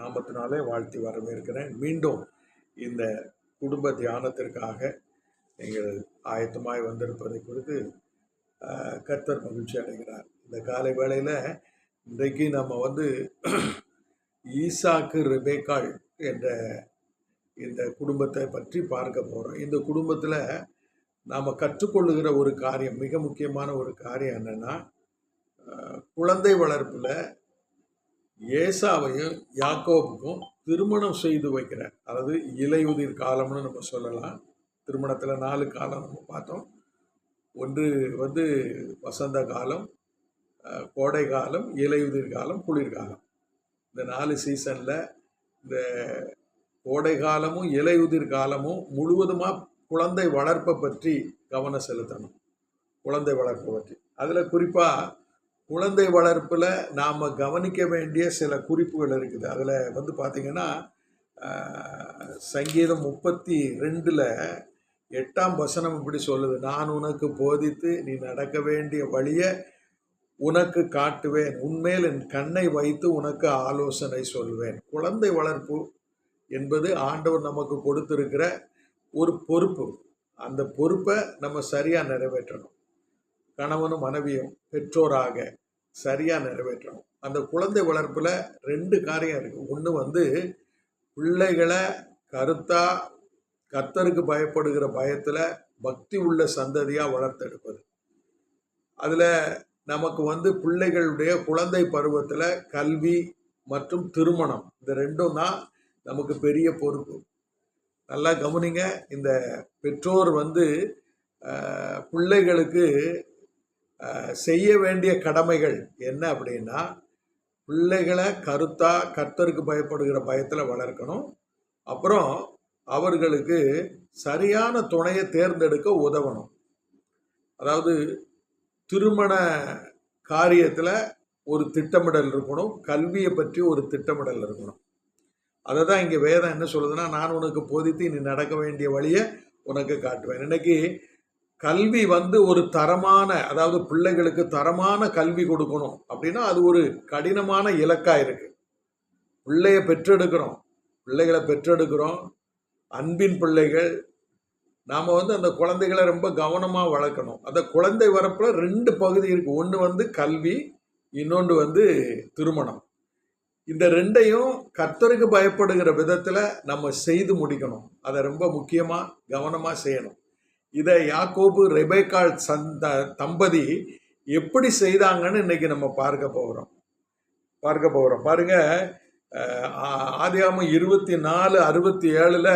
நாமத்தினாலே வாழ்த்தி வரவேற்கிறேன். மீண்டும் இந்த குடும்ப தியானத்திற்காக நீங்கள் ஆயத்தமாய் வந்திருப்பதை குறித்து கர்த்தர் மகிழ்ச்சி அடைகிறார். இந்த காலை வேளையில் இன்றைக்கு நம்ம வந்து ஈசாக்கு ரெபேக்காள் என்ற இந்த குடும்பத்தை பற்றி பார்க்க போகிறோம் இந்த குடும்பத்தில் நாம் கற்றுக்கொள்ளுகிற ஒரு காரியம் மிக முக்கியமான ஒரு காரியம் என்னென்னா குழந்தை வளர்ப்பில் ஏசாவையும் யாக்கோபுக்கும் திருமணம் செய்து வைக்கிறார். அதாவது இலையுதிர் காலம்னு நம்ம சொல்லலாம். திருமணத்தில் நாலு காலம் நம்ம பார்த்தோம். ஒன்று வந்து வசந்த காலம் கோடை காலம் இலையுதிர் காலம் குளிர்காலம் இந்த நாலு சீசனில் இந்த கோடை காலமும் இலையுதிர் காலமும் முழுவதுமாக குழந்தை வளர்ப்பை பற்றி கவனம் செலுத்தணும். குழந்தை வளர்ப்பை பற்றி. அதில் குறிப்பாக குழந்தை வளர்ப்பில் நாம் கவனிக்க வேண்டிய சில குறிப்புகள் இருக்குது. அதில் வந்து பார்த்திங்கன்னா சங்கீதம் முப்பத்தி ரெண்டில் எட்டாம் வசனம் இப்படி சொல்லுது. நான் உனக்கு போதித்து நீ நடக்க வேண்டிய வழியை உனக்கு காட்டுவேன். உன்மேல் என் கண்ணை வைத்து உனக்கு ஆலோசனை சொல்வேன். குழந்தை வளர்ப்பு என்பது ஆண்டவர் நமக்கு கொடுத்துருக்கிற ஒரு பொறுப்பு. அந்த பொறுப்பை நம்ம சரியாக நிறைவேற்றணும். கணவனும் மனைவியும் பெற்றோராக சரியாக நிறைவேற்றணும். அந்த குழந்தை வளர்ப்பில் ரெண்டு காரியம் இருக்குது ஒன்று வந்து பிள்ளைகளை கருத்தாக கர்த்தருக்கு பயப்படுகிற பயத்தில் பக்தி உள்ள சந்ததியாக வளர்த்தெடுப்பது. அதில் நமக்கு வந்து பிள்ளைகளுடைய குழந்தை பருவத்தில் கல்வி மற்றும் திருமணம் இந்த ரெண்டும் தான் நமக்கு பெரிய பொறுப்பு. நல்லா கவனிங்க. இந்த பெற்றோர் வந்து பிள்ளைகளுக்கு செய்ய வேண்டிய கடமைகள் என்ன அப்படின்னா பிள்ளைகளை கருத்தாக கர்த்தருக்கு பயப்படுகிற பயத்தில் வளர்க்கணும். அப்புறம் அவர்களுக்கு சரியான துணையை தேர்ந்தெடுக்க உதவணும். அதாவது திருமண காரியத்தில் ஒரு திட்டமிடல் இருக்கணும். கல்வியை பற்றி ஒரு திட்டமிடல் இருக்கணும். அதை தான் இங்கே வேதம் என்ன சொல்லுதுன்னா நான் உனக்கு போதித்து நீ நடக்க வேண்டிய வழியை உனக்கு காட்டுவேன். இன்னைக்கு கல்வி வந்து ஒரு தரமான அதாவது பிள்ளைகளுக்கு தரமான கல்வி கொடுக்கணும் அப்படின்னா அது ஒரு கடினமான இலக்காக இருக்கு. பிள்ளைய பெற்றெடுக்கிறோம் பிள்ளைகளை பெற்றெடுக்கிறோம். அன்பின் பிள்ளைகள். நாம் வந்து அந்த குழந்தைகளை ரொம்ப கவனமாக வளர்க்கணும். அந்த குழந்தை வரப்பில் ரெண்டு பகுதி இருக்குது ஒன்று வந்து கல்வி இன்னொன்று வந்து திருமணம். இந்த ரெண்டையும் கர்த்தருக்கு பயப்படுகிற விதத்தில் நம்ம செய்து முடிக்கணும். அதை ரொம்ப முக்கியமாக கவனமாக செய்யணும். இதை யாக்கோபு ரெபேக்கால் சந்த தம்பதி எப்படி செய்தாங்கன்னு இன்னைக்கு நம்ம பார்க்க போகிறோம் பார்க்க போகிறோம் பாருங்க ஆதியாமம் இருபத்தி நாலு அறுபத்தி ஏழில்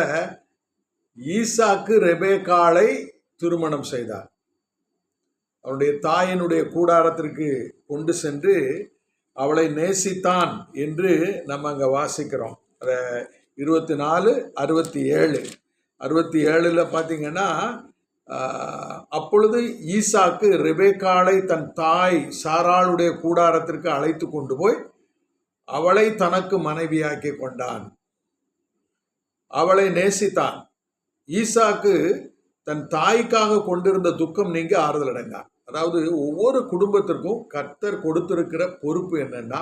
ஈசாக்கு ரெபேக்காலை திருமணம் செய்தார். அவனுடைய தாயினுடைய கூடாரத்திற்கு கொண்டு சென்று அவளை நேசித்தான் என்று நம்ம அங்கே வாசிக்கிறோம். அதை இருபத்தி நாலு அறுபத்தி ஏழு அறுபத்தி ஏழில் பார்த்தீங்கன்னா அப்பொழுது ஈசாக்கு ரெபேக்காளை தன் தாய் சாராளுடைய கூடாரத்திற்கு அழைத்து கொண்டு போய் அவளை தனக்கு மனைவியாக்கி கொண்டான். அவளை நேசித்தான். ஈசாக்கு தன் தாய்க்காக கொண்டிருந்த துக்கம் நீங்க ஆறுதல் அடைந்தான். அதாவது ஒவ்வொரு குடும்பத்திற்கும் கர்த்தர் கொடுத்திருக்கிற பொறுப்பு என்னன்னா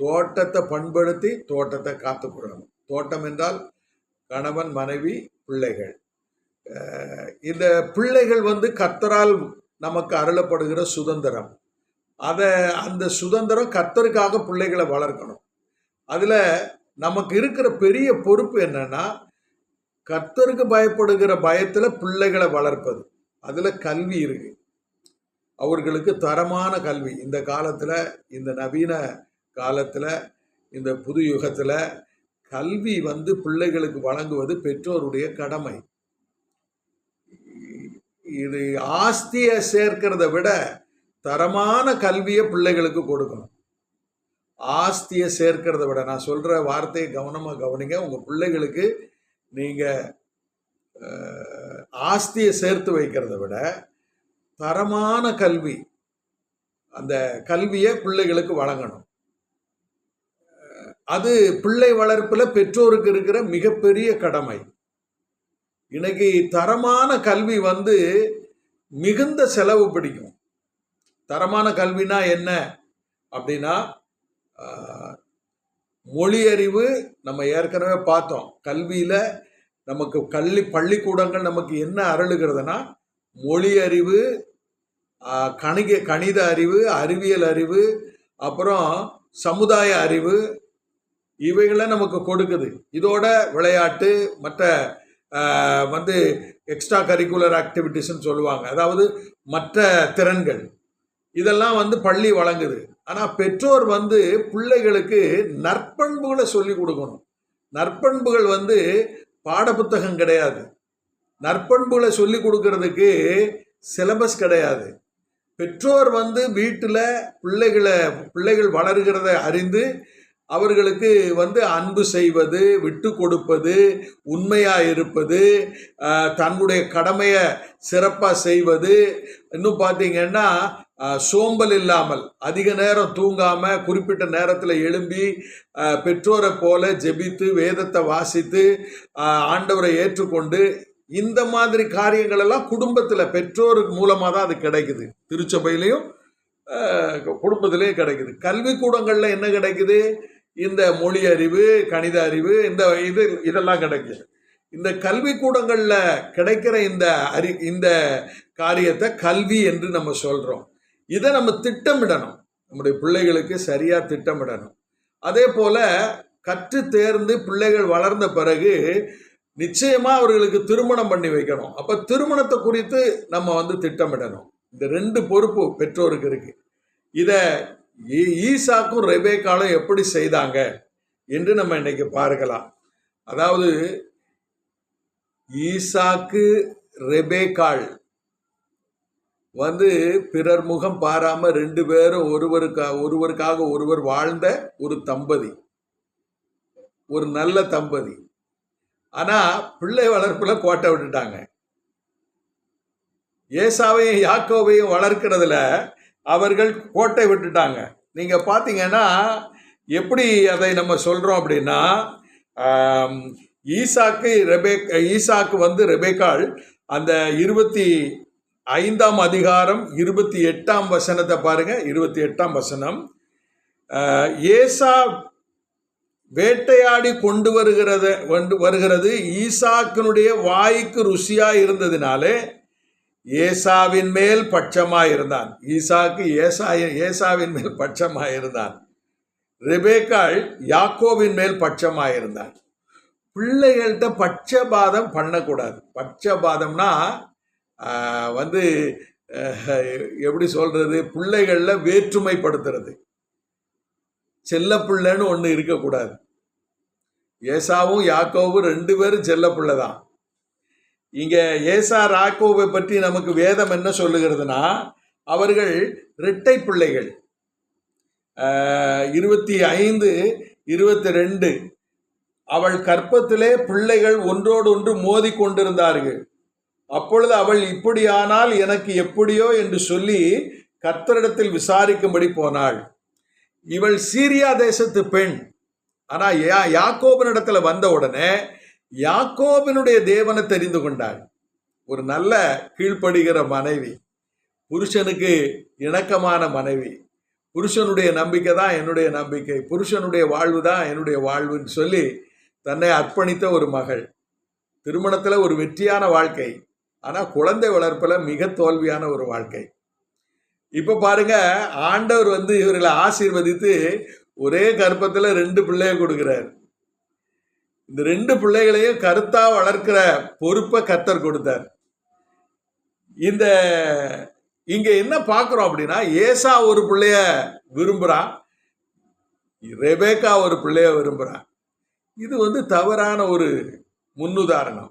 தோட்டத்தை பண்படுத்தி தோட்டத்தை காத்துக்கொள்ளணும் தோட்டம் என்றால் கணவன் மனைவி பிள்ளைகள். இந்த பிள்ளைகள் வந்து கத்தரால் நமக்கு அருளப்படுகிற சுதந்திரம். அதை அந்த சுதந்திரம் கத்தருக்காக பிள்ளைகளை வளர்க்கணும். அதில் நமக்கு இருக்கிற பெரிய பொறுப்பு என்னன்னா கத்தருக்கு பயப்படுகிற பயத்தில் பிள்ளைகளை வளர்ப்பது. அதில் கல்வி இருக்கு. அவர்களுக்கு தரமான கல்வி. இந்த காலத்தில் இந்த நவீன காலத்தில் இந்த புது யுகத்தில் கல்வி வந்து பிள்ளைகளுக்கு வழங்குவது பெற்றோருடைய கடமை. இது ஆஸ்தியை சேர்க்கிறத விட தரமான கல்வியை பிள்ளைகளுக்கு கொடுக்கணும். ஆஸ்தியை சேர்க்கிறத விட நான் சொல்கிற வார்த்தையை கவனமாக கவனிங்க. உங்கள் பிள்ளைகளுக்கு நீங்கள் ஆஸ்தியை சேர்த்து வைக்கிறத விட தரமான கல்வி அந்த கல்வியை பிள்ளைகளுக்கு வழங்கணும். அது பிள்ளை வளர்ப்பில் பெற்றோருக்கு இருக்கிற மிகப்பெரிய கடமை. இன்னைக்கு தரமான கல்வி வந்து மிகுந்த செலவு பிடிக்கும். தரமான கல்வினா என்ன? அப்படின்னா மொழி அறிவு நம்ம ஏற்கனவே பார்த்தோம். கல்வியில் நமக்கு கல்வி பள்ளிக்கூடங்கள் நமக்கு என்ன அருளுகிறதுனா மொழி அறிவு கணிக கணித அறிவு அறிவியல் அறிவு அப்புறம் சமுதாய அறிவு இவைகளை நமக்கு கொடுக்குது. இதோட விளையாட்டு மற்ற வந்து எக்ஸ்ட்ரா கரிக்குலர் ஆக்டிவிட்டிஸ்ன்னு சொல்லுவாங்க. அதாவது மற்ற திறன்கள். இதெல்லாம் வந்து பள்ளி வழங்குது. ஆனால் பெற்றோர் வந்து பிள்ளைகளுக்கு நற்பண்புகளை சொல்லி கொடுக்கணும். நற்பண்புகள் வந்து பாடப்புத்தகம் கிடையாது. நற்பண்புகளை சொல்லி கொடுக்கறதுக்கு சிலபஸ் கிடையாது. பெற்றோர் வந்து வீட்டில் பிள்ளைகளை பிள்ளைகள் வளர்கிறத அறிந்து அவர்களுக்கு வந்து அன்பு செய்வது விட்டு கொடுப்பது உண்மையாக இருப்பது தன்னுடைய கடமையை சிறப்பாக செய்வது. இன்னும் பார்த்தீங்கன்னா சோம்பல் இல்லாமல் அதிக நேரம் தூங்காமல் குறிப்பிட்ட நேரத்தில் எழும்பி பெற்றோரை போல ஜெபித்து வேதத்தை வாசித்து ஆண்டவரை ஏற்றுக்கொண்டு இந்த மாதிரி காரியங்கள் எல்லாம் குடும்பத்தில் பெற்றோர் மூலமாக தான் அது கிடைக்குது. திருச்சபையிலையும் குடும்பத்திலேயே கிடைக்குது. கல்விக்கூடங்களில் என்ன கிடைக்குது? இந்த மொழி அறிவு கணித அறிவு இந்த இது இதெல்லாம் கிடைக்கும் இந்த கல்விக்கூடங்களில் கிடைக்கிற இந்த அறி இந்த காரியத்தை கல்வி என்று நம்ம சொல்கிறோம் இதை நம்ம திட்டமிடணும். நம்முடைய பிள்ளைகளுக்கு சரியாக திட்டமிடணும். அதே போல் கற்று தேர்ந்து பிள்ளைகள் வளர்ந்த பிறகு நிச்சயமாக அவர்களுக்கு திருமணம் பண்ணி வைக்கணும். அப்போ திருமணத்தை குறித்து நம்ம வந்து திட்டமிடணும். இந்த ரெண்டு பொறுப்பு பெற்றோருக்கு இருக்குது இதை ஈசாக்கும் ரெபேக்காலும் எப்படி செய்தாங்க? என்று நம்ம இன்னைக்கு பார்க்கலாம். அதாவது ஈசாக்கு ரெபேக்காள் வந்து பிறர் முகம் பாராம ரெண்டு பேரும் ஒருவருக்கா ஒருவருக்காக ஒருவர் வாழ்ந்த ஒரு தம்பதி. ஒரு நல்ல தம்பதி. ஆனா பிள்ளை வளர்ப்புல கோட்டை விட்டுட்டாங்க. ஏசாவையும் யாக்கோவையும் வளர்க்கிறதுல அவர்கள் கோட்டை விட்டுட்டாங்க. நீங்கள் பார்த்தீங்கன்னா எப்படி அதை நம்ம சொல்கிறோம் அப்படின்னா ஈசாக்கு ரெபே ஈசாக்கு வந்து ரெபேக்காள் அந்த இருபத்தி ஐந்தாம் அதிகாரம் இருபத்தி எட்டாம் வசனத்தை பாருங்கள் இருபத்தி எட்டாம் வசனம். ஏசா வேட்டையாடி கொண்டு வருகிறத கொண்டு வருகிறது ஈசாக்கினுடைய வாய்க்கு ருசியாக இருந்ததினாலே ஏசாவின் மேல் பட்சமாய் இருந்தான் ஈசாக்கு ஏசா ஏசாவின் மேல் பட்சமாக இருந்தான் ரெபேக்காள் யாக்கோவின் மேல் பட்சமாய் இருந்தான் பிள்ளைகள்கிட்ட பட்சபாதம் பண்ணக்கூடாது. பட்சபாதம்னா வந்து எப்படி சொல்றது? பிள்ளைகளில் வேற்றுமைப்படுத்துறது. செல்ல பிள்ளைன்னு ஒன்று இருக்கக்கூடாது. ஏசாவும் யாக்கோவும் ரெண்டு பேரும் செல்ல பிள்ளை தான். இங்கே ஏசா ராக்கோவை பற்றி நமக்கு வேதம் என்ன சொல்லுகிறதுனா அவர்கள் இரட்டை பிள்ளைகள். இருபத்தி ஐந்து இருபத்தி ரெண்டு. அவள் கற்பத்திலே பிள்ளைகள் ஒன்றோடு ஒன்று மோதி கொண்டிருந்தார்கள். அப்பொழுது அவள் இப்படியானால் எனக்கு எப்படியோ என்று சொல்லி கர்த்தரிடத்தில் விசாரிக்கும்படி போனாள். இவள் சீரியா தேசத்து பெண். ஆனால் யா யாக்கோபனிடத்தில் வந்த உடனே யாக்கோபினுடைய தேவனை தெரிந்து கொண்டாள் ஒரு நல்ல கீழ்ப்படுகிற மனைவி புருஷனுக்கு இணக்கமான மனைவி. புருஷனுடைய நம்பிக்கை தான் என்னுடைய நம்பிக்கை. புருஷனுடைய வாழ்வு தான் என்னுடைய வாழ்வுன்னு சொல்லி தன்னை அர்ப்பணித்த ஒரு மகள். திருமணத்தில் ஒரு வெற்றியான வாழ்க்கை. ஆனால் குழந்தை வளர்ப்பில் மிக தோல்வியான ஒரு வாழ்க்கை. இப்போ பாருங்க ஆண்டவர் வந்து இவர்களை ஆசீர்வதித்து ஒரே கர்ப்பத்தில் ரெண்டு பிள்ளைய கொடுக்குறாரு. இந்த ரெண்டு பிள்ளைகளையும் கருத்தா வளர்க்கிற பொறுப்பை கத்தர் கொடுத்தார். இந்த இங்க என்ன பார்க்குறோம் அப்படின்னா ஏசா ஒரு பிள்ளைய விரும்புறான் ரெபேக்கா ஒரு பிள்ளைய விரும்புறான் இது வந்து தவறான ஒரு முன்னுதாரணம்.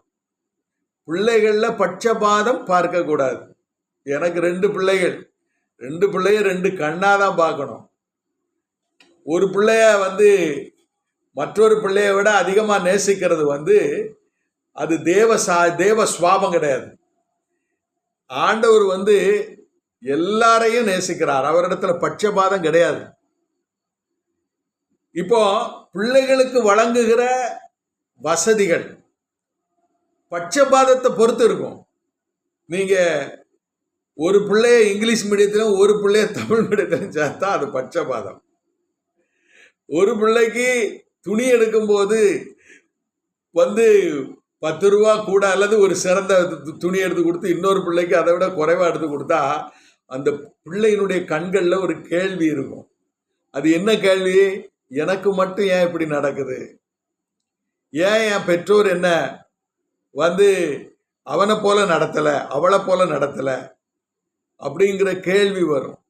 பிள்ளைகள்ல பட்சபாதம் பார்க்கக்கூடாது. எனக்கு ரெண்டு பிள்ளைகள் ரெண்டு பிள்ளைய ரெண்டு கண்ணாக தான் பார்க்கணும். ஒரு பிள்ளைய வந்து மற்றொரு பிள்ளையை விட அதிகமாக நேசிக்கிறது வந்து அது தேவ சா தேவ சுவாபம் கிடையாது. ஆண்டவர் வந்து எல்லாரையும் நேசிக்கிறார். அவரிடத்துல பட்சபாதம் கிடையாது. இப்போ பிள்ளைகளுக்கு வழங்குகிற வசதிகள் பட்சபாதத்தை பொறுத்து இருக்கும். நீங்க ஒரு பிள்ளைய இங்கிலீஷ் மீடியத்திலும் ஒரு பிள்ளைய தமிழ் மீடியத்திலும் சேர்த்தா அது பட்சபாதம். ஒரு பிள்ளைக்கு துணி எடுக்கும்போது வந்து பத்து ரூபா கூட அல்லது ஒரு சிறந்த து- துணி எடுத்து கொடுத்து இன்னொரு பிள்ளைக்கு அதை விட குறைவாக எடுத்து கொடுத்தா அந்த பிள்ளையினுடைய கண்களில் ஒரு கேள்வி இருக்கும். அது என்ன கேள்வி? எனக்கு மட்டும் ஏன் இப்படி நடக்குது? ஏன் என் பெற்றோர் என்ன வந்து அவனை போல நடத்தலை அவளை போல நடத்தலை அப்படிங்கிற கேள்வி வரும்.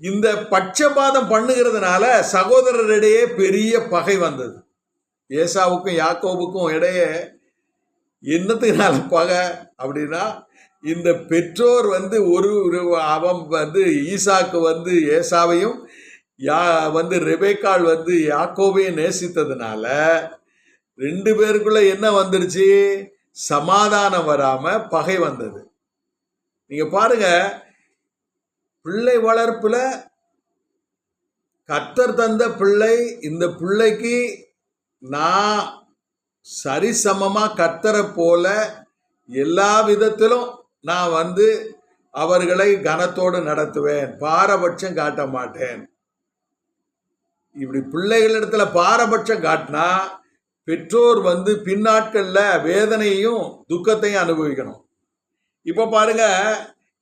இந்த பட்சபாதம் பண்ணுகிறதுனால சகோதரரிடையே பெரிய பகை வந்தது. ஏசாவுக்கும் யாக்கோவுக்கும் இடையே என்னத்துக்குனால பகை அப்படின்னா இந்த பெற்றோர் வந்து ஒரு ஒரு- அவன் வந்து ஈசாக்கு வந்து ஏசாவையும் யா வந்து ரெபேக்கால் வந்து யாக்கோவையும் நேசித்ததுனால ரெண்டு பேருக்குள்ள என்ன வந்துருச்சு? சமாதானம் வராம பகை வந்தது. நீங்க பாருங்க பிள்ளை வளர்ப்புல கத்தர் தந்த பிள்ளை இந்த பிள்ளைக்கு நான் சரிசமமாக கத்தரை போல எல்லா விதத்திலும் நான் வந்து அவர்களை கனத்தோடு நடத்துவேன் பாரபட்சம் காட்ட மாட்டேன். இப்படி பிள்ளைகளிடத்துல பாரபட்சம் காட்டினா பெற்றோர் வந்து பின்னாட்களில் வேதனையும் துக்கத்தையும் அனுபவிக்கணும். இப்போ பாருங்க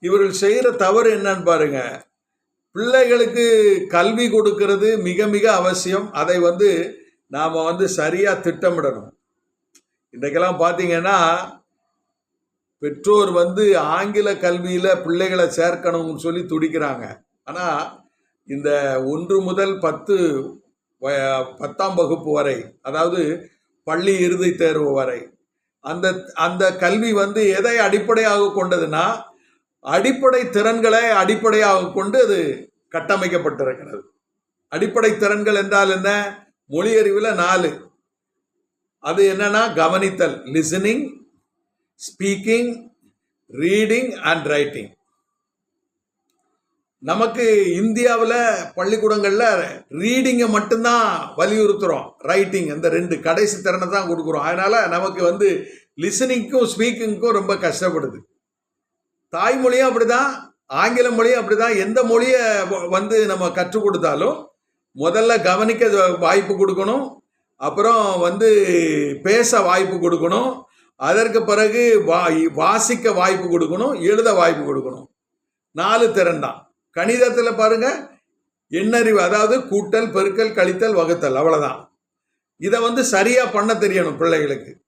இவர்கள் செய்கிற தவறு என்னன்னு பாருங்க. பிள்ளைகளுக்கு கல்வி கொடுக்கிறது மிக மிக அவசியம். அதை வந்து நாம் வந்து சரியாக திட்டமிடணும். இன்றைக்கெல்லாம் பார்த்தீங்கன்னா பெற்றோர் வந்து ஆங்கில கல்வியில் பிள்ளைகளை சேர்க்கணும்னு சொல்லி துடிக்கிறாங்க. ஆனால் இந்த ஒன்று முதல் பத்து பத்தாம் வகுப்பு வரை அதாவது பள்ளி இறுதி தேர்வு வரை அந்த அந்த கல்வி வந்து எதை அடிப்படையாக கொண்டதுன்னா அடிப்படை திறன்களை அடிப்படையாக கொண்டு அது கட்டமைக்கப்பட்டிருக்கிறது. அடிப்படை திறன்கள் என்றால் என்ன? மொழி அறிவில் நாலு. அது என்னன்னா கவனித்தல் listening speaking reading and writing நமக்கு இந்தியாவில் பள்ளிக்கூடங்களில் ரீடிங்கை மட்டும்தான் வலியுறுத்துகிறோம் ரைட்டிங் இந்த ரெண்டு கடைசி திறனை தான் கொடுக்குறோம். அதனால் நமக்கு வந்து லிசனிங்க்கும் ஸ்பீக்கிங்க்கும் ரொம்ப கஷ்டப்படுது. தாய்மொழியும் அப்படிதான் ஆங்கில மொழியும் அப்படிதான் எந்த மொழியை வ- வந்து நம்ம கற்றுக் கொடுத்தாலும் முதல்ல கவனிக்க வாய்ப்பு கொடுக்கணும். அப்புறம் வந்து பேச வாய்ப்பு கொடுக்கணும். அதற்கு பிறகு வா வாசிக்க வாய்ப்பு கொடுக்கணும் எழுத வாய்ப்பு கொடுக்கணும். நாலு திறன் தான். கணிதத்தில் பாருங்க எண்ணறிவு அதாவது கூட்டல் பெருக்கல் கழித்தல் வகுத்தல் அவ்வளோதான் இதை வந்து சரியாக பண்ண தெரியணும் பிள்ளைகளுக்கு.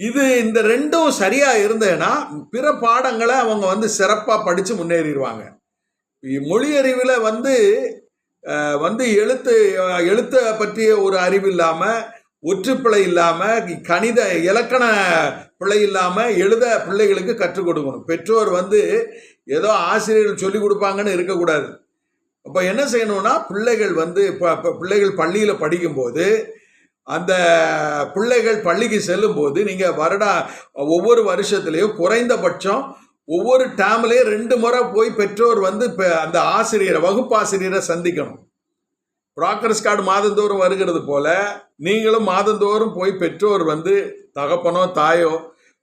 இது இந்த ரெண்டும் சரியா இருந்ததுன்னா பிற பாடங்களை அவங்க வந்து சிறப்பா படிச்சு முன்னேறிடுவாங்க. மொழியறிவில் வந்து வந்து எழுத்து எழுத்தை பற்றிய ஒரு அறிவு இல்லாமல் ஒற்றுப்பிழை இல்லாமல் கணித இலக்கண பிழை இல்லாமல் எழுத பிள்ளைகளுக்கு கற்றுக் கொடுக்கணும். பெற்றோர் வந்து ஏதோ ஆசிரியர்கள் சொல்லி கொடுப்பாங்கன்னு இருக்கக்கூடாது. அப்போ என்ன செய்யணும்னா பிள்ளைகள் வந்து இப்போ இப்போ பிள்ளைகள் பள்ளியில் படிக்கும்போது அந்த பிள்ளைகள் பள்ளிக்கு செல்லும்போது நீங்கள் வருடா ஒவ்வொரு வருஷத்துலேயும் குறைந்தபட்சம் ஒவ்வொரு டேம்லேயும் ரெண்டு முறை போய் பெற்றோர் வந்து இப்போ அந்த ஆசிரியரை வகுப்பாசிரியரை சந்திக்கணும். ப்ராக்ரஸ் கார்டு மாதந்தோறும் வருகிறது போல நீங்களும் மாதந்தோறும் போய் பெற்றோர் வந்து தகப்பனோ தாயோ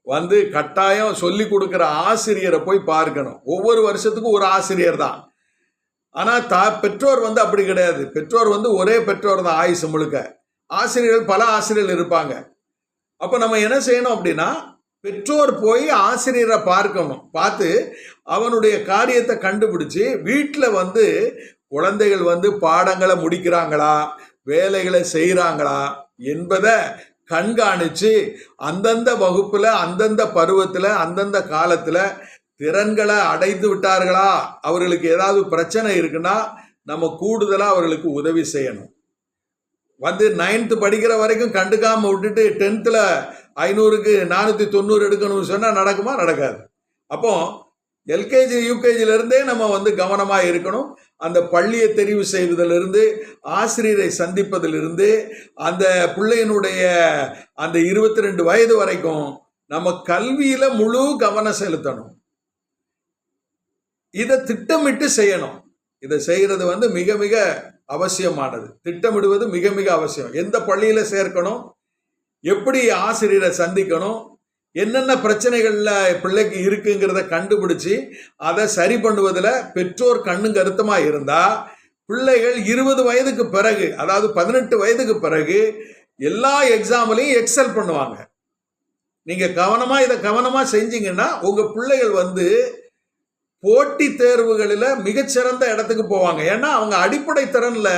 வந்து கட்டாயம் சொல்லி கொடுக்குற ஆசிரியரை போய் பார்க்கணும். ஒவ்வொரு வருஷத்துக்கும் ஒரு ஆசிரியர் தான். ஆனால் தா பெற்றோர் வந்து அப்படி கிடையாது. பெற்றோர் வந்து ஒரே பெற்றோர் தான் ஆயுசு முழுக்க. ஆசிரியர்கள் பல ஆசிரியர்கள் இருப்பாங்க. அப்போ நம்ம என்ன செய்யணும் அப்படின்னா பெற்றோர் போய் ஆசிரியரை பார்க்கணும். பார்த்து அவனுடைய காரியத்தை கண்டுபிடிச்சி வீட்டில் வந்து குழந்தைகள் வந்து பாடங்களை முடிக்கிறாங்களா வேலைகளை செய்கிறாங்களா என்பதை கண்காணித்து அந்தந்த வகுப்பில் அந்தந்த பருவத்தில் அந்தந்த காலத்தில் திறன்களை அடைந்து விட்டார்களா அவர்களுக்கு ஏதாவது பிரச்சனை இருக்குன்னா நம்ம கூடுதலாக அவர்களுக்கு உதவி செய்யணும். வந்து நைன்த்து படிக்கிற வரைக்கும் கண்டுக்காமல் விட்டுட்டு டென்த்தில் ஐநூறுக்கு நானூற்றி தொண்ணூறு எடுக்கணும்னு சொன்னால் நடக்குமா? நடக்காது. அப்போ எல்கேஜி யூகேஜிலேருந்தே நம்ம வந்து கவனமாக இருக்கணும். அந்த பள்ளியை தெரிவு செய்வதிலிருந்து ஆசிரியரை சந்திப்பதிலிருந்து அந்த பிள்ளையினுடைய அந்த இருபத்தி ரெண்டு வயது வரைக்கும் நம்ம கல்வியில் முழு கவனம் செலுத்தணும். இதை திட்டமிட்டு செய்யணும். இதை செய்கிறது வந்து மிக மிக அவசியமானது. திட்டமிடுவது மிக மிக அவசியம். எந்த பள்ளியில் சேர்க்கணும்? எப்படி ஆசிரியரை சந்திக்கணும்? என்னென்ன பிரச்சனைகளில் பிள்ளைக்கு இருக்குங்கிறத கண்டுபிடிச்சி அதை சரி பண்ணுவதில் பெற்றோர் கண்ணும் கருத்தமாக இருந்தால் பிள்ளைகள் இருபது வயதுக்கு பிறகு அதாவது பதினெட்டு வயதுக்கு பிறகு எல்லா எக்ஸாம்லையும் எக்ஸல் பண்ணுவாங்க. நீங்கள் கவனமாக இதை கவனமாக செஞ்சீங்கன்னா உங்கள் பிள்ளைகள் வந்து போட்டி தேர்வுகளில் மிகச்சிறந்த இடத்துக்கு போவாங்க. ஏன்னா அவங்க அடிப்படை திறனில்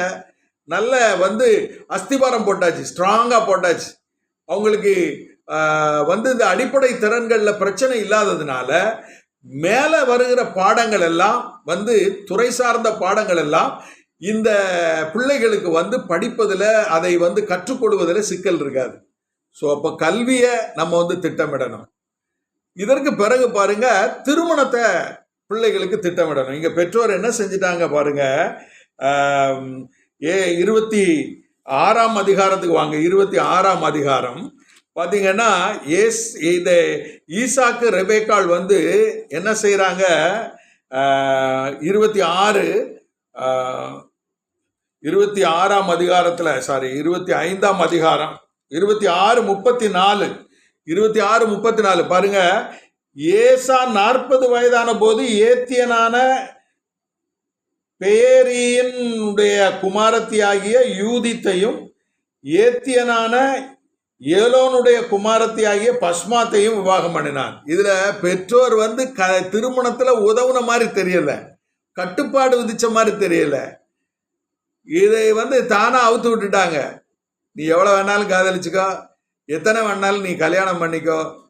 நல்ல வந்து அஸ்திபாரம் போட்டாச்சு ஸ்ட்ராங்காக போட்டாச்சு. அவங்களுக்கு வந்து இந்த அடிப்படை திறன்களில் பிரச்சனை இல்லாததுனால மேலே வருகிற பாடங்கள் எல்லாம் வந்து துறை சார்ந்த பாடங்கள் எல்லாம் இந்த பிள்ளைகளுக்கு வந்து படிப்பதில் அதை வந்து கற்றுக்கொள்வதில் சிக்கல் இருக்காது. ஸோ அப்போ கல்வியை நம்ம வந்து திட்டமிடணும். இதற்கு பிறகு பாருங்க திருமணத்தை பிள்ளைகளுக்கு திட்டமிடணும். இங்கே பெற்றோர் என்ன செஞ்சிட்டாங்க பாருங்க. ஏ இருபத்தி ஆறாம் அதிகாரத்துக்கு வாங்க. இருபத்தி ஆறாம் அதிகாரம். பார்த்தீங்கன்னா ஏஸ் இந்த ஈசாக்கு ரெபேக்கால் வந்து என்ன செய்கிறாங்க இருபத்தி ஆறு இருபத்தி ஆறாம் அதிகாரத்தில் சாரி இருபத்தி ஐந்தாம் அதிகாரம். இருபத்தி ஆறு முப்பத்தி நாலு. இருபத்தி ஆறு முப்பத்தி நாலு. பாருங்கள் ஏசா நாற்பது வயதான போது ஏத்தியனான பேரியினுடைய குமாரத்தியாகிய யூதித்தையும் ஏத்தியனான ஏலோனுடைய குமாரத்தியாகிய பஸ்மாத்தையும் விவாகம் பண்ணினான். இதுல பெற்றோர் வந்து க திருமணத்துல உதவுன மாதிரி தெரியல. கட்டுப்பாடு விதிச்ச மாதிரி தெரியல. இதை வந்து தானா அவுத்து விட்டுட்டாங்க. நீ எவ்வளோ வேணாலும் காதலிச்சுக்கோ. எத்தனை வேணாலும் நீ கல்யாணம் பண்ணிக்கோ.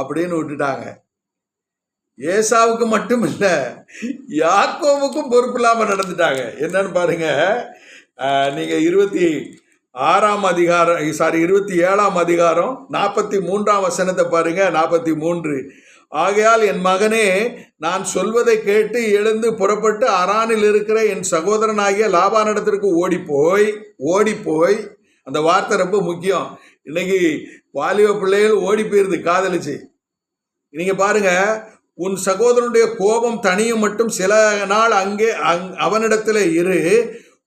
அப்படின்னு விட்டுட்டாங்க. ஏசாவுக்கு மட்டும் இல்லை யாக்கோவுக்கும் பொறுப்பு இல்லாமல் நடந்துட்டாங்க. என்னன்னு பாருங்க நீங்கள் இருபத்தி ஆறாம் அதிகாரம் சாரி இருபத்தி ஏழாம் அதிகாரம் நாற்பத்தி மூன்றாம் வசனத்தை பாருங்க நாற்பத்தி மூன்று. ஆகையால் என் மகனே நான் சொல்வதை கேட்டு எழுந்து புறப்பட்டு அரானில் இருக்கிற என் சகோதரனாகிய லாபானிடத்திற்கு ஓடிப்போய் ஓடிப்போய் அந்த வார்த்தை ரொம்ப முக்கியம். இன்னைக்கு வாலிப பிள்ளைகள் ஓடி போயிருது காதலிச்சு. நீங்கள் பாருங்க உன் சகோதரனுடைய கோபம் தனியும் மட்டும் சில நாள் அங்கே அங் அவனிடத்தில் இரு.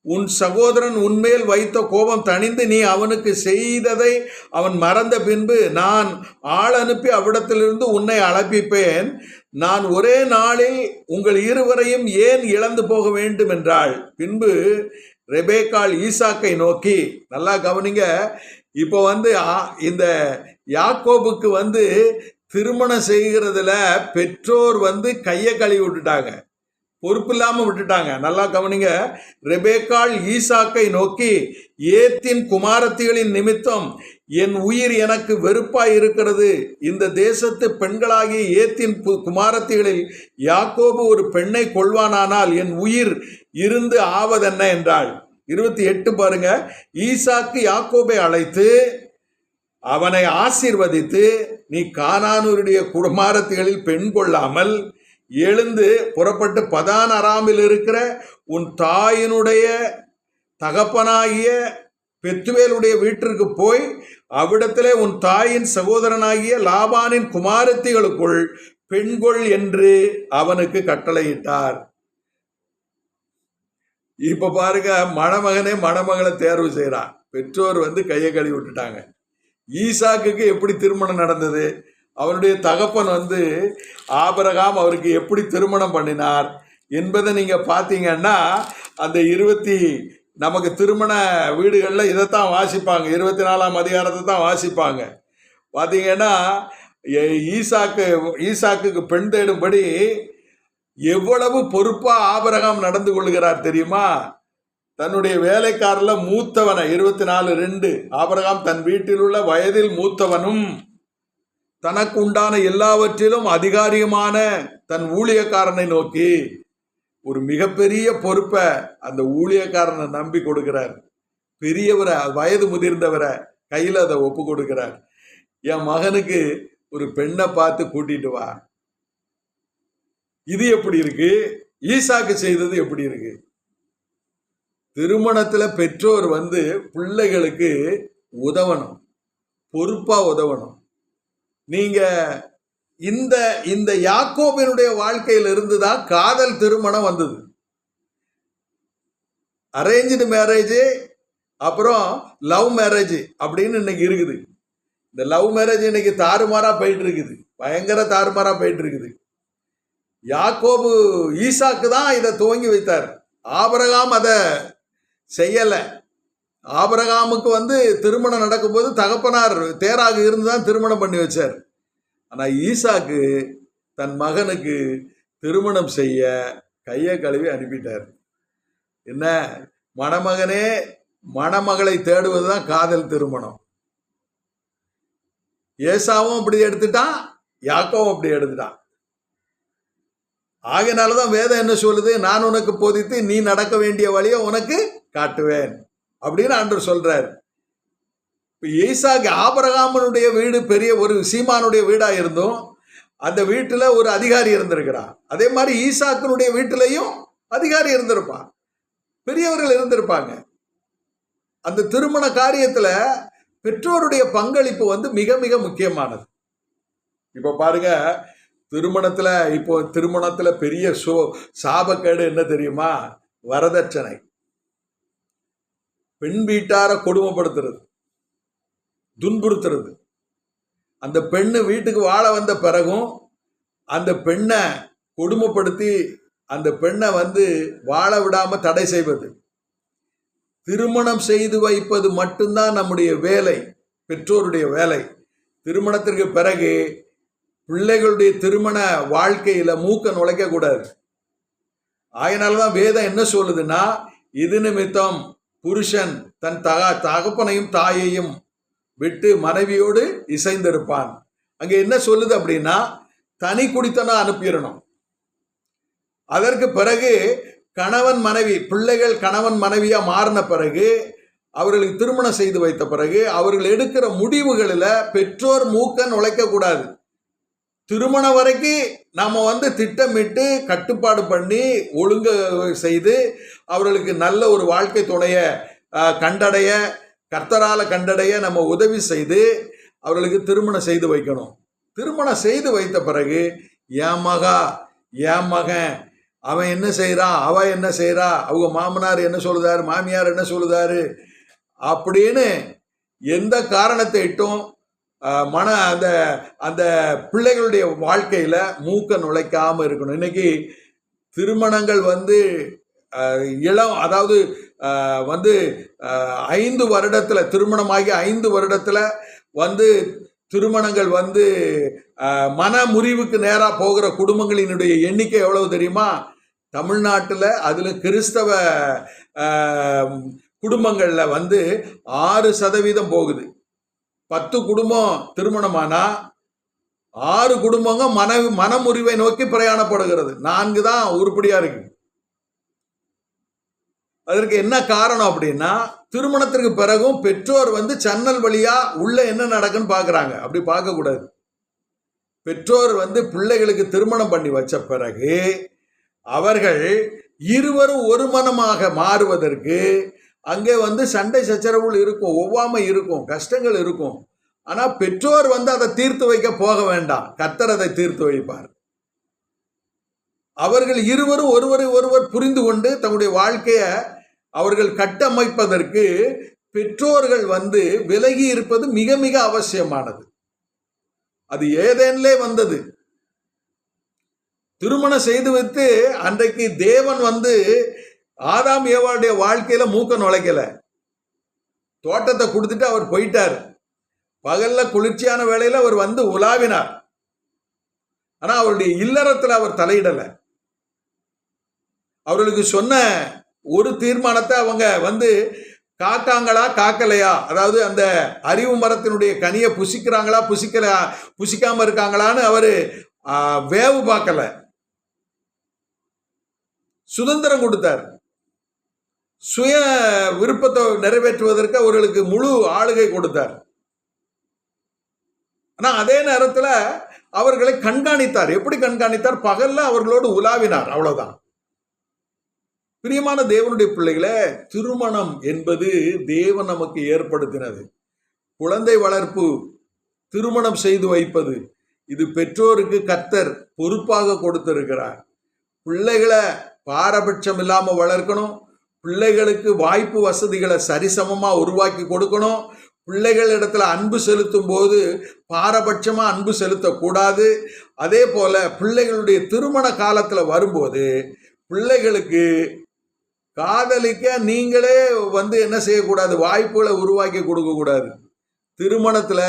உன் சகோதரன் உன்மேல் வைத்த கோபம் தணிந்து நீ அவனுக்கு செய்ததை அவன் மறந்த பின்பு நான் ஆள் அனுப்பி அவ்விடத்திலிருந்து உன்னை அழைப்பிப்பேன். நான் ஒரே நாளில் உங்கள் இருவரையும் ஏன் இழந்து போக வேண்டும் என்றாள். பின்பு ரெபேக்கால் ஈசாக்கை நோக்கி நல்லா கவனிங்க இப்போ வந்து ஆ- இந்த யாக்கோபுக்கு வந்து திருமணம் செய்கிறதுல பெற்றோர் வந்து கையை கழுவி விட்டுட்டாங்க. பொறுப்பு இல்லாமல் விட்டுட்டாங்க. நல்லா கவனிங்க. ரெபேக்கால் ஈசாக்கை நோக்கி ஏத்தின் குமாரத்திகளின் நிமித்தம் என் உயிர் எனக்கு வெறுப்பாய் இருக்கிறது. இந்த தேசத்து பெண்களாகிய ஏத்தின் பு- குமாரத்திகளில் யாக்கோபு ஒரு பெண்ணை கொள்வானானால் என் உயிர் இருந்து ஆவதென்ன? என்றாள். இருபத்தி எட்டு பாருங்க. ஈசாக்கு யாக்கோபை அழைத்து அவனை ஆசீர்வதித்து நீ கானானூருடைய குடமாரத்திகளில் பெண் கொள்ளாமல் எழுந்து புறப்பட்டு பதான் அராமில் இருக்கிற உன் தாயினுடைய தகப்பனாகிய பெத்துவேலுடைய வீட்டிற்கு போய் அவ்விடத்திலே உன் தாயின் சகோதரனாகிய லாபானின் குமாரத்திகளுக்குள் பெண்கொள் என்று அவனுக்கு கட்டளையிட்டார். இப்ப பாருங்க மணமகனே மணமகளை தேர்வு செய்யறான் பெற்றோர் வந்து கையை கழுவி விட்டுட்டாங்க. ஈசாக்குக்கு எப்படி திருமணம் நடந்தது? அவனுடைய தகப்பன் வந்து ஆபரகாம் அவருக்கு எப்படி திருமணம் பண்ணினார் என்பதை நீங்கள் பார்த்தீங்கன்னா அந்த இருபத்தி நமக்கு திருமண வீடுகளில் இதைத்தான் வாசிப்பாங்க. இருபத்தி நாலாம் அதிகாரத்தை தான் வாசிப்பாங்க. பார்த்தீங்கன்னா எ- ஈசாக்கு ஈசாக்குக்கு பெண் தேடும்படி எவ்வளவு பொறுப்பாக ஆபரகாம் நடந்து கொள்கிறார் தெரியுமா? தன்னுடைய வேலைக்காரில் மூத்தவனை இருபத்தி நாலு ரெண்டு. ஆபரகாம் தன் வீட்டில் உள்ள வயதில் மூத்தவனும் தனக்கு உண்டான எல்லாவற்றிலும் அதிகாரியமான தன் ஊழியக்காரனை நோக்கி ஒரு மிகப்பெரிய பொறுப்பை அந்த ஊழியக்காரனை நம்பி கொடுக்கிறார். பெரியவரை வயது முதிர்ந்தவரை கையில் அதை ஒப்பு கொடுக்கிறார். என் மகனுக்கு ஒரு பெண்ணை பார்த்து கூட்டிட்டு வா. இது எப்படி இருக்கு? ஈசாக்கு செய்தது எப்படி இருக்கு? திருமணத்தில் பெற்றோர் வந்து பிள்ளைகளுக்கு உதவணும். பொறுப்பாக உதவணும். நீங்கள் இந்த இந்த யாக்கோபினுடைய வாழ்க்கையில இருந்து தான் காதல் திருமணம் வந்தது. அரேஞ்சு மேரேஜ் அப்புறம் லவ் மேரேஜ் அப்படின்னு இன்னைக்கு இருக்குது. இந்த லவ் மேரேஜ் இன்னைக்கு தாறுமாறாக போயிட்டு இருக்குது பயங்கர தாறுமாறாக போயிட்டு இருக்குது யாக்கோபு ஈசாக்கு தான் இதை துவங்கி வைத்தார். ஆபரகாம் அதை செய்யலை. ஆபரகாமுக்கு வந்து திருமணம் நடக்கும்போது தகப்பனார் தேராக இருந்து தான் திருமணம் பண்ணி வச்சார். ஆனால் ஈசாக்கு தன் மகனுக்கு திருமணம் செய்ய கையை கழுவி அனுப்பிட்டார். என்ன? மணமகனே மணமகளை தேடுவது தான் காதல் திருமணம். ஏசாவும் அப்படி எடுத்துட்டான் யாக்கோவும் அப்படி எடுத்துட்டான். ஆகையினால தான் வேதம் என்ன சொல்லுது? நான் உனக்கு போதித்து நீ நடக்க வேண்டிய வழியை உனக்கு காட்டுவேன் அப்படின்னு ஆண்டவர் சொல்றார். இப்போ ஈசாக்கு ஆபரகாமனுடைய வீடு பெரிய ஒரு சீமானுடைய வீடா இருந்தும் அந்த வீட்டில் ஒரு அதிகாரி இருந்திருக்கிறார். அதே மாதிரி ஈசாக்கினுடைய வீட்டிலையும் அதிகாரி இருந்திருப்பான். பெரியவர்கள் இருந்திருப்பாங்க. அந்த திருமண காரியத்தில் பெற்றோருடைய பங்களிப்பு வந்து மிக மிக முக்கியமானது. இப்போ பாருங்க திருமணத்தில் இப்போ திருமணத்தில் பெரிய சோ சாபக்கேடு என்ன தெரியுமா? வரதட்சணை. பெண் வீட்டாரை கொடுமைப்படுத்துறது துன்புறுத்துறது. அந்த பெண்ணு வீட்டுக்கு வாழ வந்த பிறகும் அந்த பெண்ணை கொடுமைப்படுத்தி அந்த பெண்ணை வந்து வாழ விடாம தடை செய்வது. திருமணம் செய்து வைப்பது மட்டும்தான் நம்முடைய வேலை பெற்றோருடைய வேலை. திருமணத்திற்கு பிறகு பிள்ளைகளுடைய திருமண வாழ்க்கையில மூக்க நுழைக்க கூடாது அதனாலதான் வேதம் என்ன சொல்லுதுன்னா இது நிமித்தம் புருஷன் தன் தக தகப்பனையும் தாயையும் விட்டு மனைவியோடு இசைந்திருப்பான். அங்கே என்ன சொல்லுது அப்படின்னா தனி குடித்தனா அனுப்பிடணும். அதற்கு பிறகு கணவன் மனைவி பிள்ளைகள் கணவன் மனைவியா மாறின பிறகு அவர்களுக்கு திருமணம் செய்து வைத்த பிறகு அவர்கள் எடுக்கிற முடிவுகளில் பெற்றோர் மூக்க நுழைக்கக்கூடாது. திருமணம் வரைக்கும் நாம் வந்து திட்டமிட்டு கட்டுப்பாடு பண்ணி ஒழுங்கு செய்து அவர்களுக்கு நல்ல ஒரு வாழ்க்கை துணைய கண்டடைய கர்த்தரால கண்டடைய நம்ம உதவி செய்து அவர்களுக்கு திருமணம் செய்து வைக்கணும். திருமணம் செய்து வைத்த பிறகு என் மகா என் மகன் அவன் என்ன செய்கிறான் அவ என்ன செய்கிறா அவங்க மாமனார் என்ன சொல்லுதாரு? மாமியார் என்ன சொல்லுதாரு? அப்படின்னு எந்த காரணத்தை இட்டும் மன அந்த அந்த பிள்ளைகளுடைய வாழ்க்கையில் மூக்க நுழைக்காம இருக்கணும். இன்னைக்கு திருமணங்கள் வந்து இளம் அதாவது வந்து ஐந்து வருடத்தில் திருமணமாகி ஐந்து வருடத்தில் வந்து திருமணங்கள் வந்து மன முறிவுக்கு நேராக போகிற குடும்பங்களினுடைய எண்ணிக்கை எவ்வளவு தெரியுமா? தமிழ்நாட்டில் அதில் கிறிஸ்தவ குடும்பங்களில் வந்து ஆறு சதவீதம் போகுது. பத்து குடும்பம் திருமணமானா ஆறு குடும்பங்க மன மனமுறிவை நோக்கி பிரயாணப்படுகிறது. நான்கு தான் உருப்படியாக இருக்கு. அதற்கு என்ன காரணம் அப்படின்னா திருமணத்திற்கு பிறகும் பெற்றோர் வந்து சன்னல் வழியா உள்ள என்ன நடக்குன்னு பார்க்குறாங்க அப்படி பார்க்க கூடாது பெற்றோர் வந்து பிள்ளைகளுக்கு திருமணம் பண்ணி வச்ச பிறகு அவர்கள் இருவரும் ஒரு மனமாக மாறுவதற்கு அங்கே வந்து சண்டை சச்சரவுகள் இருக்கும் ஒவ்வாமை இருக்கும் கஷ்டங்கள் இருக்கும். ஆனால் பெற்றோர் வந்து அதை தீர்த்து வைக்க போக வேண்டாம். கத்தர் அதை தீர்த்து வைப்பார். அவர்கள் இருவரும் ஒருவரை ஒருவர் புரிந்து கொண்டு தங்களுடைய வாழ்க்கையை அவர்கள் கட்டமைப்பதற்கு பெற்றோர்கள் வந்து விலகி இருப்பது மிக மிக அவசியமானது. அது ஏதேனிலே வந்தது. திருமணம் செய்து வைத்து அன்றைக்கு தேவன் வந்து ஆதாம் ஏவாளுடைய வாழ்க்கையில மூக்க நுழைக்கல. தோட்டத்தை கொடுத்துட்டு அவர் போயிட்டார். பகல்ல குளிர்ச்சியான வேலையில அவர் வந்து உலாவினார். ஆனா அவருடைய இல்லறத்துல அவர் தலையிடல. அவர்களுக்கு சொன்ன ஒரு தீர்மானத்தை அவங்க வந்து காக்காங்களா காக்கலையா? அதாவது அந்த அறிவு மரத்தினுடைய கனியை புசிக்கிறாங்களா புசிக்கல புசிக்காம இருக்காங்களான்னு அவரு வேவு பார்க்கல. சுதந்திரம் கொடுத்தார். சுய விருப்பத்தை நிறைவேற்றுவதற்கு அவர்களுக்கு முழு ஆளுகை கொடுத்தார். ஆனா அதே நேரத்துல அவர்களை கண்காணித்தார். எப்படி கண்காணித்தார்? பகல்ல அவர்களோடு உலாவினார். அவ்வளவுதான். பிரியமான தேவனுடைய பிள்ளைகளே திருமணம் என்பது தேவன் நமக்கு ஏற்படுத்தினது. குழந்தை வளர்ப்பு திருமணம் செய்து வைப்பது இது பெற்றோருக்கு கர்த்தர் பொறுப்பாக கொடுத்திருக்கிறார். பிள்ளைகளை பாரபட்சம் இல்லாமல் வளர்க்கணும். பிள்ளைகளுக்கு வாய்ப்பு வசதிகளை சரிசமமாக உருவாக்கி கொடுக்கணும். பிள்ளைகள் இடத்துல அன்பு செலுத்தும் போது பாரபட்சமாக அன்பு செலுத்தக்கூடாது. அதே போல் பிள்ளைகளுடைய திருமண காலத்தில் வரும்போது பிள்ளைகளுக்கு காதலிக்க நீங்களே வந்து என்ன செய்யக்கூடாது? வாய்ப்புகளை உருவாக்கி கொடுக்கக்கூடாது. திருமணத்தில்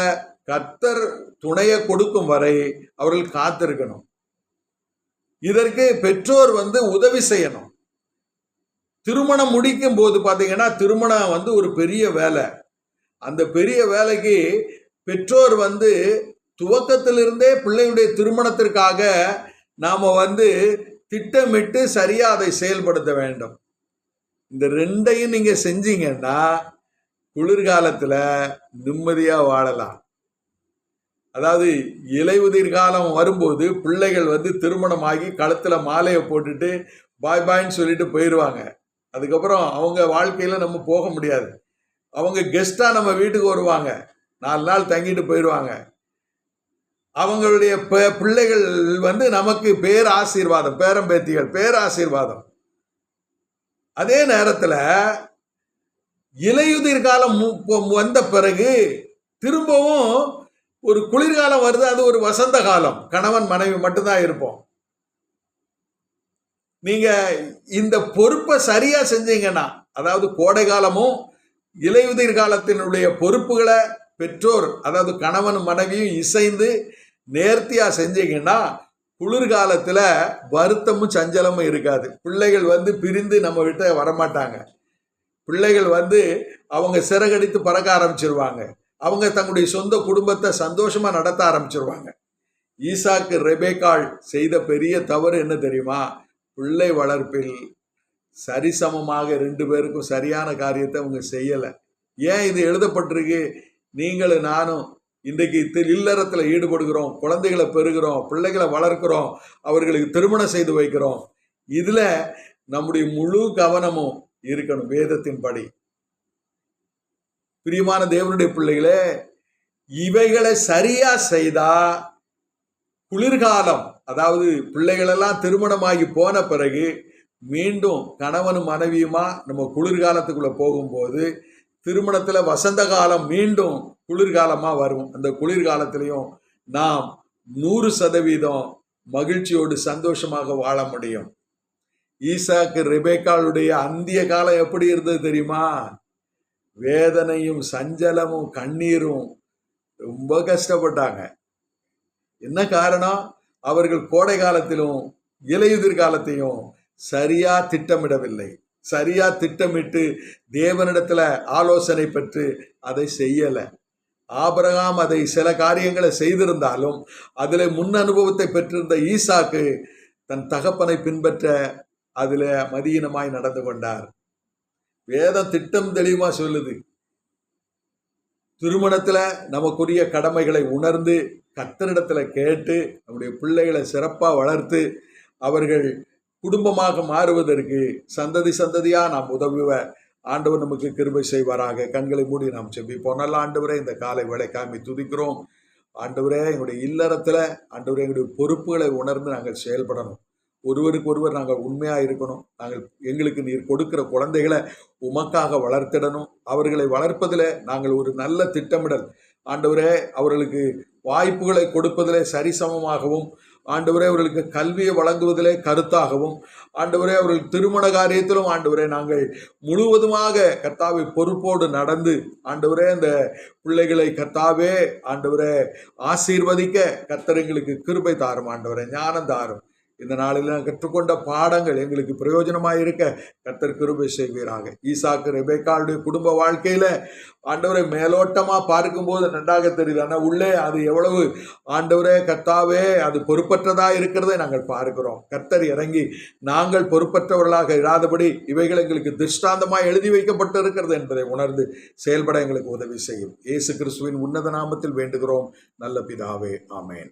கத்தர் துணையை கொடுக்கும் வரை அவர்கள் காத்திருக்கணும். இதற்கு பெற்றோர் வந்து உதவி செய்யணும். திருமணம் முடிக்கும் போது பார்த்தீங்கன்னா திருமணம் வந்து ஒரு பெரிய வேலை. அந்த பெரிய வேலைக்கு பெற்றோர் வந்து துவக்கத்திலிருந்தே பிள்ளையுடைய திருமணத்திற்காக நாம் வந்து திட்டமிட்டு சரியாக அதை செயல்படுத்த வேண்டும். இந்த ரெண்டையும் நீங்கள் செஞ்சீங்கன்னா குளிர்காலத்தில் நிம்மதியாக வாழலாம். அதாவது இலையுதிர் காலம் வரும்போது பிள்ளைகள் வந்து திருமணமாகி கழுத்தில் மாலையை போட்டுட்டு பாய் பாய்ன்னு சொல்லிட்டு போயிடுவாங்க அதுக்கப்புறம் அவங்க வாழ்க்கையில் நம்ம போக முடியாது. அவங்க கெஸ்ட்டாக நம்ம வீட்டுக்கு வருவாங்க. நாலு நாள் தங்கிட்டு போயிடுவாங்க. அவங்களுடைய பிள்ளைகள் வந்து நமக்கு பேர் ஆசீர்வாதம் பேரம்பேத்திகள் பேராசீர்வாதம். அதே நேரத்தில் இலையுதிர் காலம் மு- வந்த பிறகு திரும்பவும் ஒரு குளிர்காலம் வருது. அது ஒரு வசந்த காலம். கணவன் மனைவி மட்டும்தான் இருப்போம். நீங்க இந்த பொறுப்பை சரியா செஞ்சீங்கன்னா அதாவது கோடை காலமும் இலையுதிர் காலத்தினுடைய பொறுப்புகளை பெற்றோர் அதாவது கணவன் மனைவியும் இசைந்து நேர்த்தியா செஞ்சீங்கன்னா குளிர்காலத்துல வருத்தமும் சஞ்சலமும் இருக்காது. பிள்ளைகள் வந்து பிரிந்து நம்ம விட்ட வரமாட்டாங்க. பிள்ளைகள் வந்து அவங்க சிறகடித்து பறக்க ஆரம்பிச்சிருவாங்க. அவங்க தங்களுடைய சொந்த குடும்பத்தை சந்தோஷமா நடத்த ஆரம்பிச்சிருவாங்க. ஈசாக்கு ரெபேக்காள் செய்த பெரிய தவறு என்ன தெரியுமா? பிள்ளை வளர்ப்பில் சரிசமமாக ரெண்டு பேருக்கும் சரியான காரியத்தை அவங்க செய்யலை. ஏன் இது எழுதப்பட்டிருக்கு? நீங்களும் நானும் இன்றைக்கு தி- இல்லறத்தில் ஈடுபடுகிறோம் குழந்தைகளை பெறுகிறோம் பிள்ளைகளை வளர்க்கிறோம் அவர்களுக்கு திருமணம் செய்து வைக்கிறோம். இதில் நம்முடைய முழு கவனமும் இருக்கணும் வேதத்தின்படி பிரியமான தேவனுடைய பிள்ளைகளே இவைகளை சரியா செய்தா குளிர்காலம் அதாவது பிள்ளைகளெல்லாம் திருமணமாகி போன பிறகு மீண்டும் கணவனும் மனைவியுமா நம்ம குளிர்காலத்துக்குள்ளே போகும்போது திருமணத்தில் வசந்த காலம் மீண்டும் குளிர்காலமாக வரும். அந்த குளிர்காலத்திலையும் நாம் நூறு சதவீதம் மகிழ்ச்சியோடு சந்தோஷமாக வாழ முடியும். ஈசாக்கு ரிபேக்காளுடைய அந்திய காலம் எப்படி இருந்தது தெரியுமா? வேதனையும் சஞ்சலமும் கண்ணீரும் ரொம்ப கஷ்டப்பட்டாங்க. என்ன காரணம்? அவர்கள் கோடை காலத்திலும் இலையுதிர் காலத்தையும் சரியா திட்டமிடவில்லை. சரியா திட்டமிட்டு தேவனிடத்துல ஆலோசனை பெற்று அதை செய்யல. ஆபரகாம் அதை சில காரியங்களை செய்திருந்தாலும் அதில் முன் அனுபவத்தை பெற்றிருந்த ஈசாக்கு தன் தகப்பனை பின்பற்ற அதில் மதியினமாய் நடந்து கொண்டார். வேதம் திட்டம் தெளிவாக சொல்லுது. திருமணத்தில் நமக்குரிய கடமைகளை உணர்ந்து கத்தரிடத்தில் கேட்டு நம்முடைய பிள்ளைகளை சிறப்பாக வளர்த்து அவர்கள் குடும்பமாக மாறுவதற்கு சந்ததி சந்ததியாக நாம் உதவுவ ஆண்டவர் நமக்கு கிருபை செய்வாராக. கண்களை மூடி நாம் செபிப்போம். நல்ல ஆண்டவரே இந்த காலை வேலைக்காமி துதிக்கிறோம். ஆண்டவரே எங்களுடைய இல்லறத்தில் ஆண்டவரே எங்களுடைய பொறுப்புகளை உணர்ந்து நாங்கள் செயல்படணும். ஒருவருக்கு ஒருவர் நாங்கள் உண்மையாக இருக்கணும். நாங்கள் எங்களுக்கு நீர் கொடுக்கிற குழந்தைகளை உமக்காக வளர்த்திடணும். அவர்களை வளர்ப்பதில் நாங்கள் ஒரு நல்ல திட்டமிடல். ஆண்டவரே அவர்களுக்கு வாய்ப்புகளை கொடுப்பதிலே சரிசமமாகவும் ஆண்டவரே அவர்களுக்கு கல்வியை வழங்குவதிலே கருத்தாகவும் ஆண்டவரே அவர்கள் திருமண காரியத்திலும் ஆண்டவரே நாங்கள் முழுவதுமாக கர்த்தாவை பொறுப்போடு நடந்து ஆண்டவரே அந்த பிள்ளைகளை கர்த்தாவே ஆண்டவரே ஆசீர்வதிக்க கர்த்தர் எங்களுக்கு கிருபை தாரும் ஆண்டவரே ஞானம் தாரும். இந்த நாளில் கற்றுக்கொண்ட பாடங்கள் எங்களுக்கு பிரயோஜனமாக இருக்க கர்த்தர் கிருபை செய்வீராக. ஈசாக்கு ரெபேக்காளுடைய குடும்ப வாழ்க்கையில் ஆண்டவரை மேலோட்டமாக பார்க்கும்போது நன்றாக தெரியுது. ஆனால் உள்ளே அது எவ்வளவு? ஆண்டவரே கத்தாவே அது பொறுப்பற்றதாக இருக்கிறதை நாங்கள் பார்க்கிறோம். கர்த்தர் இறங்கி நாங்கள் பொறுப்பற்றவர்களாக இராதபடி இவைகள் எங்களுக்கு திருஷ்டாந்தமாக எழுதி வைக்கப்பட்டு இருக்கிறது என்பதை உணர்ந்து செயல்பட எங்களுக்கு உதவி செய்யும். இயேசு கிறிஸ்துவின் உன்னத நாமத்தில் வேண்டுகிறோம். நல்ல பிதாவே ஆமேன்.